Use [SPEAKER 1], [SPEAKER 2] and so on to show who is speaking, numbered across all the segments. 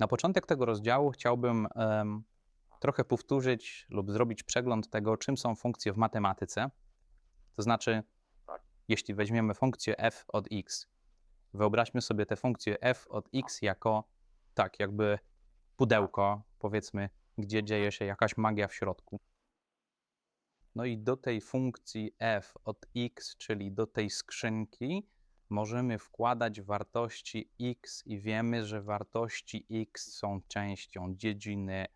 [SPEAKER 1] Na początek tego rozdziału chciałbym em, trochę powtórzyć lub zrobić przegląd tego, czym są funkcje w matematyce. To znaczy, jeśli weźmiemy funkcję f od x, wyobraźmy sobie tę funkcję f od x jako tak, jakby pudełko, powiedzmy, gdzie dzieje się jakaś magia w środku. No i do tej funkcji f od x, czyli do tej skrzynki, możemy wkładać wartości x i wiemy, że wartości x są częścią dziedziny.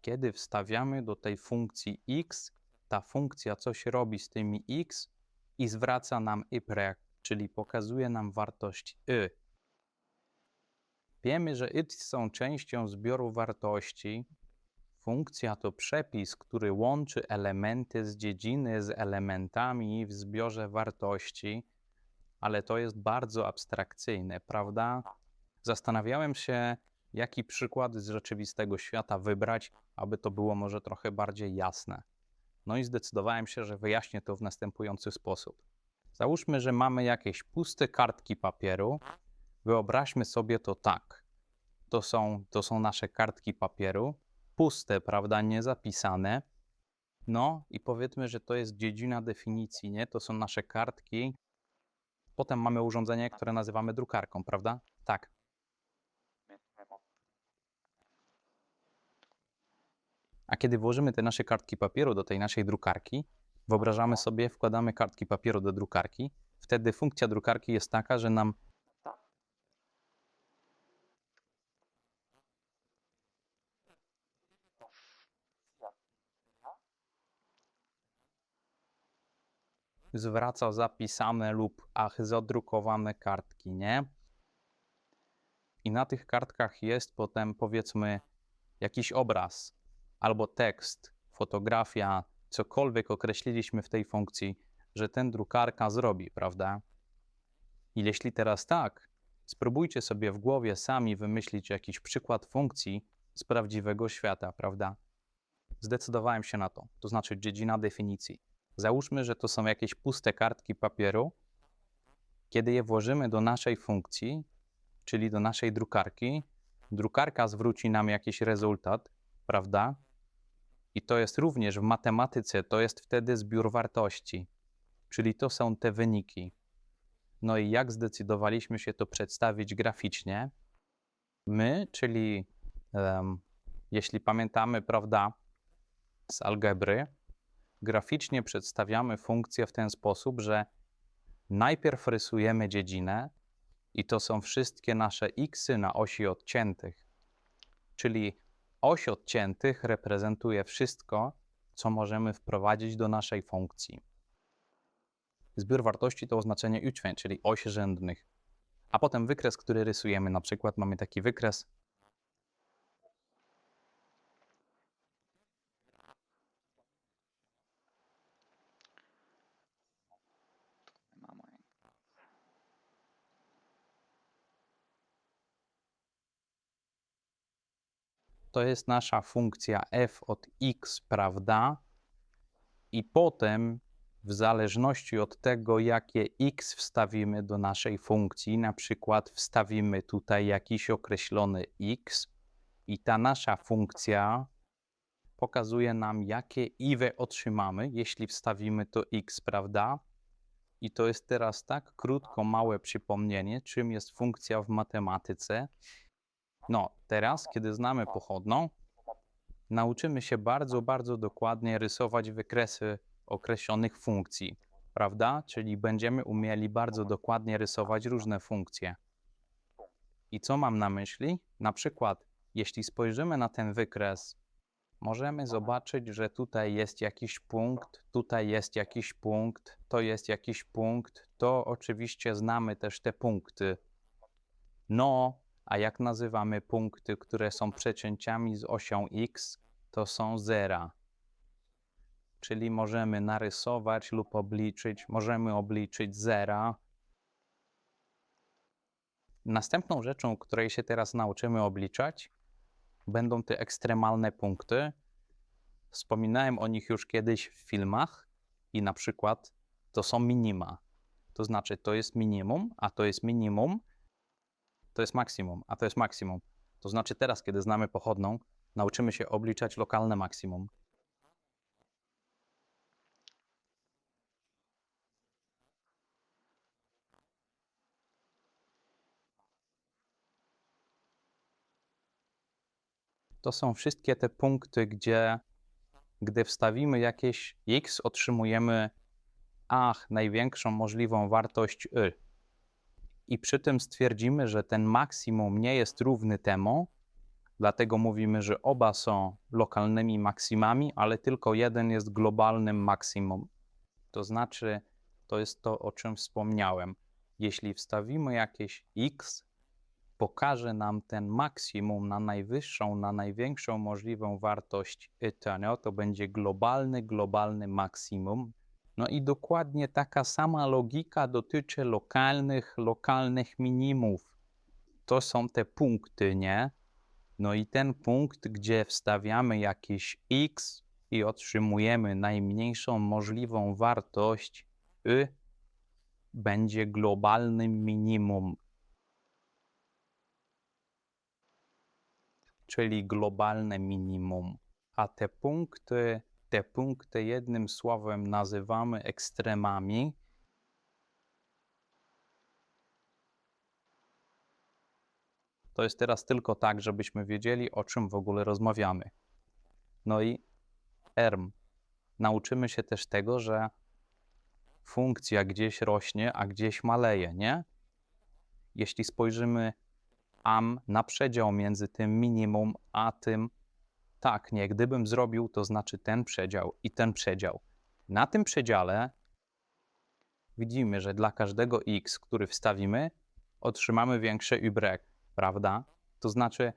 [SPEAKER 1] Kiedy wstawiamy do tej funkcji x, ta funkcja coś robi z tymi x i zwraca nam y, czyli pokazuje nam wartość y. Wiemy, że y są częścią zbioru wartości. Funkcja to przepis, który łączy elementy z dziedziny z elementami w zbiorze wartości, ale to jest bardzo abstrakcyjne, prawda? Zastanawiałem się, jaki przykład z rzeczywistego świata wybrać, aby to było może trochę bardziej jasne. No i zdecydowałem się, że wyjaśnię to w następujący sposób. Załóżmy, że mamy jakieś puste kartki papieru. Wyobraźmy sobie to tak. To są, to są nasze kartki papieru, puste, prawda, niezapisane. No i powiedzmy, że to jest dziedzina definicji, nie? To są nasze kartki. Potem mamy urządzenie, które nazywamy drukarką, prawda? Tak. A kiedy włożymy te nasze kartki papieru do tej naszej drukarki, wyobrażamy sobie, wkładamy kartki papieru do drukarki, wtedy funkcja drukarki jest taka, że nam zwraca zapisane lub ach, zadrukowane kartki, nie? I na tych kartkach jest potem powiedzmy jakiś obraz albo tekst, fotografia, cokolwiek określiliśmy w tej funkcji, że ten drukarka zrobi, prawda? I jeśli teraz tak, spróbujcie sobie w głowie sami wymyślić jakiś przykład funkcji z prawdziwego świata, prawda? Zdecydowałem się na to, to znaczy dziedzina definicji. Załóżmy, że to są jakieś puste kartki papieru. Kiedy je włożymy do naszej funkcji, czyli do naszej drukarki, drukarka zwróci nam jakiś rezultat, prawda? I to jest również w matematyce, to jest wtedy zbiór wartości, czyli to są te wyniki. No i jak zdecydowaliśmy się to przedstawić graficznie? My, czyli um, jeśli pamiętamy, prawda, z algebry, graficznie przedstawiamy funkcję w ten sposób, że najpierw rysujemy dziedzinę i to są wszystkie nasze xy na osi odciętych. Czyli oś odciętych reprezentuje wszystko, co możemy wprowadzić do naszej funkcji. Zbiór wartości to oznaczenie ućwień, czyli oś rzędnych. A potem wykres, który rysujemy, na przykład mamy taki wykres to jest nasza funkcja f od x, prawda? I potem, w zależności od tego, jakie x wstawimy do naszej funkcji, na przykład wstawimy tutaj jakiś określony x, i ta nasza funkcja pokazuje nam, jakie iwe otrzymamy, jeśli wstawimy to x, prawda? I to jest teraz tak krótko, małe przypomnienie, czym jest funkcja w matematyce. No, teraz, kiedy znamy pochodną, nauczymy się bardzo, bardzo dokładnie rysować wykresy określonych funkcji, prawda? Czyli będziemy umieli bardzo dokładnie rysować różne funkcje. I co mam na myśli? Na przykład, jeśli spojrzymy na ten wykres, możemy zobaczyć, że tutaj jest jakiś punkt, tutaj jest jakiś punkt, to jest jakiś punkt, to oczywiście znamy też te punkty. No, a jak nazywamy punkty, które są przecięciami z osią x, to są zera. Czyli możemy narysować lub obliczyć, możemy obliczyć zera. Następną rzeczą, której się teraz nauczymy obliczać, będą te ekstremalne punkty. Wspominałem o nich już kiedyś w filmach i na przykład to są minima. To znaczy to jest minimum, a to jest minimum, to jest maksimum, a to jest maksimum. To znaczy teraz, kiedy znamy pochodną, nauczymy się obliczać lokalne maksimum. To są wszystkie te punkty, gdzie gdy wstawimy jakieś x, otrzymujemy ach, największą możliwą wartość y. I przy tym stwierdzimy, że ten maksimum nie jest równy temu, dlatego mówimy, że oba są lokalnymi maksimami, ale tylko jeden jest globalnym maksimum. To znaczy, to jest to, o czym wspomniałem. Jeśli wstawimy jakieś x, pokaże nam ten maksimum na najwyższą, na największą możliwą wartość eternal, to będzie globalny, globalny maksimum. No i dokładnie taka sama logika dotyczy lokalnych, lokalnych minimów. To są te punkty, nie? No i ten punkt, gdzie wstawiamy jakieś x i otrzymujemy najmniejszą możliwą wartość y, będzie globalnym minimum. czyli globalne minimum. A te punkty, te punkty jednym słowem nazywamy ekstremami. To jest teraz tylko tak, żebyśmy wiedzieli, o czym w ogóle rozmawiamy. No i erm. Nauczymy się też tego, że funkcja gdzieś rośnie, a gdzieś maleje, nie? Jeśli spojrzymy am na przedział między tym minimum a tym tak, nie, gdybym zrobił, to znaczy ten przedział i ten przedział. Na tym przedziale widzimy, że dla każdego x, który wstawimy, otrzymamy większe y, prawda? To znaczy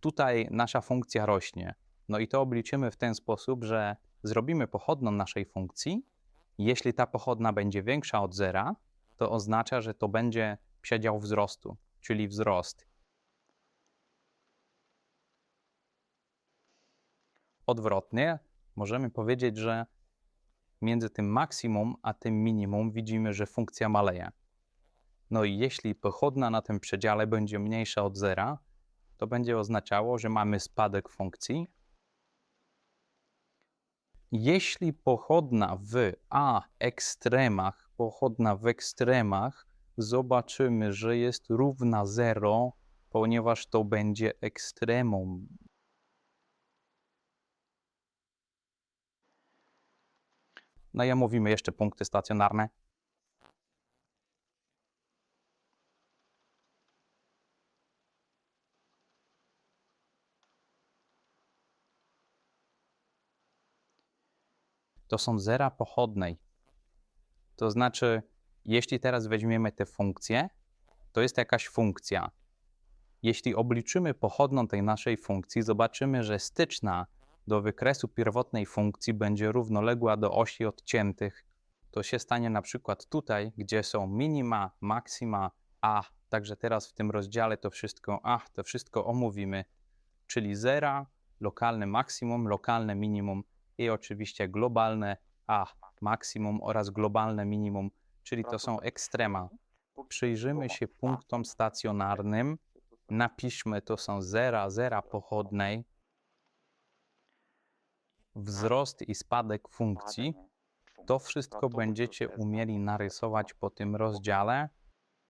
[SPEAKER 1] tutaj nasza funkcja rośnie. No i to obliczymy w ten sposób, że zrobimy pochodną naszej funkcji. Jeśli ta pochodna będzie większa od zera, to oznacza, że to będzie przedział wzrostu czyli wzrost. Odwrotnie, możemy powiedzieć, że między tym maksimum a tym minimum widzimy, że funkcja maleje. No i jeśli pochodna na tym przedziale będzie mniejsza od zera, to będzie oznaczało, że mamy spadek funkcji. Jeśli pochodna w a ekstremach, pochodna w ekstremach zobaczymy, że jest równa 0, ponieważ to będzie ekstremum. No i mówimy jeszcze punkty stacjonarne. To są zera pochodnej. To znaczy, jeśli teraz weźmiemy tę funkcję, to jest jakaś funkcja. Jeśli obliczymy pochodną tej naszej funkcji, zobaczymy, że styczna do wykresu pierwotnej funkcji będzie równoległa do osi odciętych. To się stanie na przykład tutaj, gdzie są minima, maksima, a. Także teraz w tym rozdziale to wszystko, a, to wszystko omówimy, czyli zera, lokalne maksimum, lokalne minimum i oczywiście globalne a, maksimum oraz globalne minimum czyli to są ekstrema. Przyjrzymy się punktom stacjonarnym, napiszmy, to są zera, zera pochodnej, wzrost i spadek funkcji. To wszystko będziecie umieli narysować po tym rozdziale